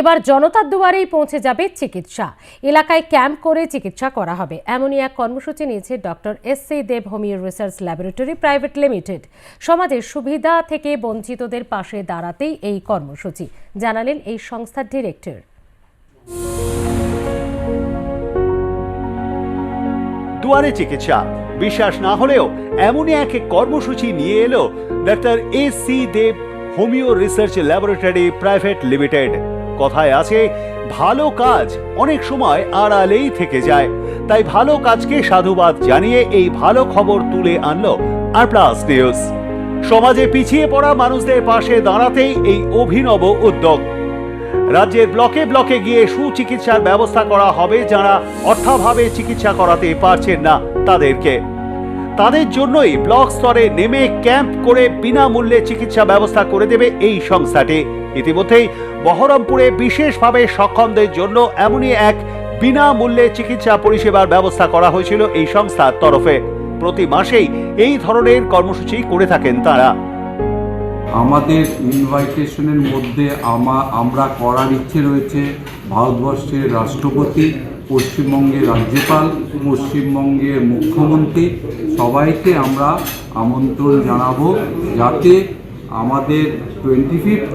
এবার জনতার দুয়ারেই পৌঁছে যাবে চিকিৎসা। এলাকায় ক্যাম্প করে চিকিৎসা করা হবে। এমনই এক কর্মসূচি নিয়েছে doctor S C Deb homeo research laboratory private limited. সমাজের সুবিধা থেকে বঞ্চিতদের পাশে দাঁড়াতেই এই কর্মসূচি। জানালেন এই সংস্থার ডিরেক্টর। দুয়ারে চিকিৎসা। বিশ্বাস না হলেও এমনই এক কর্মসূচি নিয়ে এলো doctor A C Deb homeo research laboratory private limited. কথায় আছে, ভালো কাজ অনেক সময় আড়ালেই থেকে যায়। তাই ভালো কাজকে সাধুবাদ জানিয়ে এই ভালো খবর তুলে আনলো আর প্লাস নিউজ সমাজে পিছিয়ে পড়া মানুষদের পাশে দাঁড়াতেই এই অভিনব উদ্যোগ। রাজ্যের ব্লকে ব্লকে গিয়ে সুচিকিৎসার ব্যবস্থা করা হবে যারা অর্থাভাবে চিকিৎসা করাতে পারছেন না তাদেরকে। তাদের জন্যই ব্লক স্তরে নেমে ক্যাম্প করে বিনামূল্যে চিকিৎসা ব্যবস্থা করে দেবে এই সংস্থাটি। ইতিমধ্যেই বহরমপুরে বিশেষভাবে সক্ষমদের জন্য এমনই এক বিনামূল্যে চিকিৎসা পরিষেবার ব্যবস্থা করা হয়েছিল এই সংস্থার তরফে। প্রতি মাসেই এই ধরনের কর্মসূচি করে থাকেন তারা। আমাদের ইনভাইটেশনের মধ্যে আমা, আমরা করার ইচ্ছে রয়েছে ভারতবর্ষের রাষ্ট্রপতি, পশ্চিমবঙ্গের রাজ্যপাল, পশ্চিমবঙ্গের মুখ্যমন্ত্রী। সবাইকে আমরা আমন্ত্রণ জানাব যাতে আমাদের টোয়েন্টি ফিফথ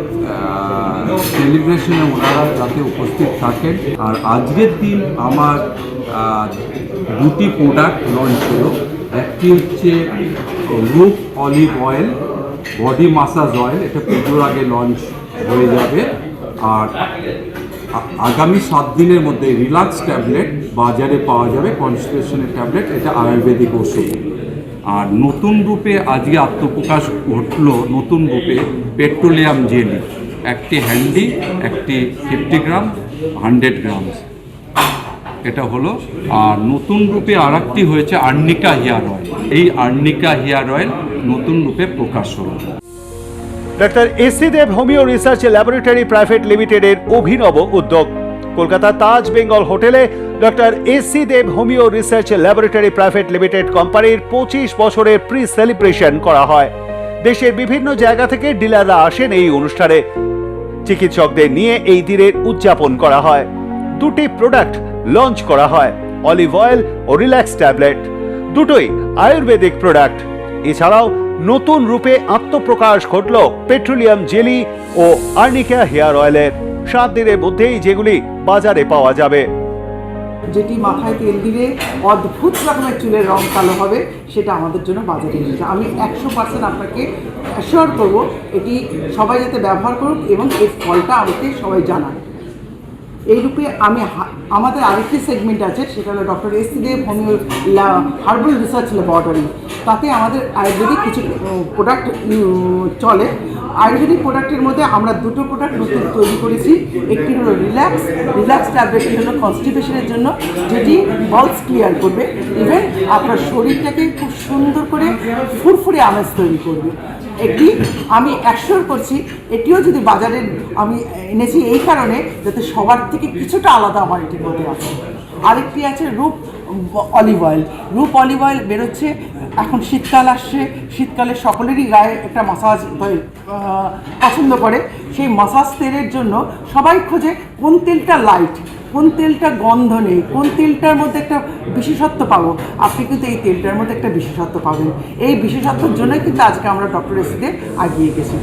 সেলিব্রেশনে ওনারা যাতে উপস্থিত থাকেন। আর আজকের দিন আমার দুটি প্রোডাক্ট লঞ্চ হলো। একটি হচ্ছে Roop olive oil body massage oil এটা পুজোর আগে লঞ্চ হয়ে যাবে। আর আগামী সাত দিনের মধ্যে রিল্যাক্স ট্যাবলেট বাজারে পাওয়া যাবে কনস্টিপেশনের ট্যাবলেট এটা আয়ুর্বেদিক ওষুধ। আর নতুন রূপে আজকে আত্মপ্রকাশ ঘটলো নতুন রূপে পেট্রোলিয়াম জেলি, একটি হ্যান্ডি, একটি ফিফটি গ্রাম, হান্ড্রেড গ্রামস। এটা হলো, আর নতুন রূপে আর হয়েছে আর্নিকা হেয়ার অয়েল। এই আর্নিকা হেয়ার অয়েল নতুন রূপে প্রকাশ হলো। Doctor AC Deb homeo research laboratory private লিমিটেডের অভিনব উদ্যোগ। কলকাতা তাজ বেঙ্গল হোটেলে doctor AC Deb homeo research laboratory private limited কোম্পানির পঁচিশ বছরের প্রি সেলিব্রেশন করা হয়। দেশের বিভিন্ন জায়গা থেকে ডিলাররা আসেন এই অনুষ্ঠানে। চিকিৎসকদের নিয়ে এই দিনের উদযাপন করা হয়। দুটি প্রোডাক্ট লঞ্চ করা হয়, অলিভ অয়েল ও রিল্যাক্স ট্যাবলেট। দুটোই আয়ুর্বেদিক প্রোডাক্ট। এছাড়াও নতুন রূপে আত্মপ্রকাশ ঘটল পেট্রোলিয়াম জেলি ও আর্নিকা হেয়ার অয়েলের। সাত দিনের মধ্যেই যেগুলি বাজারে পাওয়া যাবে। যেটি মাথায় তেল দিলে অদ্ভুত রকমের চুলের রং কালো হবে, সেটা আমাদের জন্য বাজারে এসেছে আমি একশো পার্সেন্ট আপনাকে অ্যাসিওর করব, এটি সবাই যাতে ব্যবহার করুক এবং এর ফলটা আমাকে সবাই জানান এই রূপে আমি আমাদের আরেকটি সেগমেন্ট আছে, সেটা হলো doctor S Deb homeo herbal research laboratory তাতে আমাদের আয়ুর্বেদিক কিছু প্রোডাক্ট চলে। আয়ুর্বেদিক প্রোডাক্টের মধ্যে আমরা দুটো প্রোডাক্ট নতুন তৈরি করেছি। একটি হলো রিল্যাক্স। রিল্যাক্স ট্যাবলেটটি হলো কনস্টিপেশনের জন্য, যেটি বলস ক্লিয়ার করবে। ইভেন আপনার শরীরটাকে খুব সুন্দর করে ফুরফুরে আমেজ তৈরি করবে। একটি আমি অ্যাসিওর করছি, এটিও যদি বাজারে আমি এনেছি এই কারণে যাতে সবার থেকে কিছুটা আলাদা আমার এটির মধ্যে আছে। আরেকটি আছে Roop olive oil Roop olive oil বেরোচ্ছে, এখন শীতকাল আসছে, শীতকালে সকলেরই গায়ে একটা মাসাজ পছন্দ করে। সেই মাসাজ তেলের জন্য সবাই খোঁজে কোন তেলটা লাইট কোন তেলটা গন্ধ নেই, কোন তেলটার মধ্যে একটা বিশেষত্ব পাবো? আপনি কিন্তু এই তেলটার মধ্যে একটা বিশেষত্ব পাবেন। এই বিশেষত্বের জন্যই কিন্তু আজকে আমরা ডক্টর এসিতে আগিয়ে গেছি।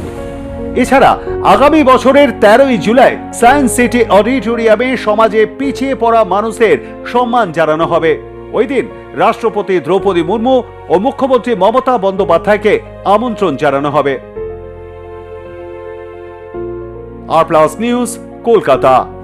এছাড়া, আগামী বছরের তেরোই জুলাই সায়েন্স সিটি অডিটোরিয়ামে সমাজে পিছিয়ে পড়া মানুষদের সম্মান জানানো হবে। ওই দিন রাষ্ট্রপতি দ্রৌপদী মুর্মু ও মুখ্যমন্ত্রী মমতা বন্দ্যোপাধ্যায়কে আমন্ত্রণ জানানো হবে। আর প্লাস নিউজ, কলকাতা।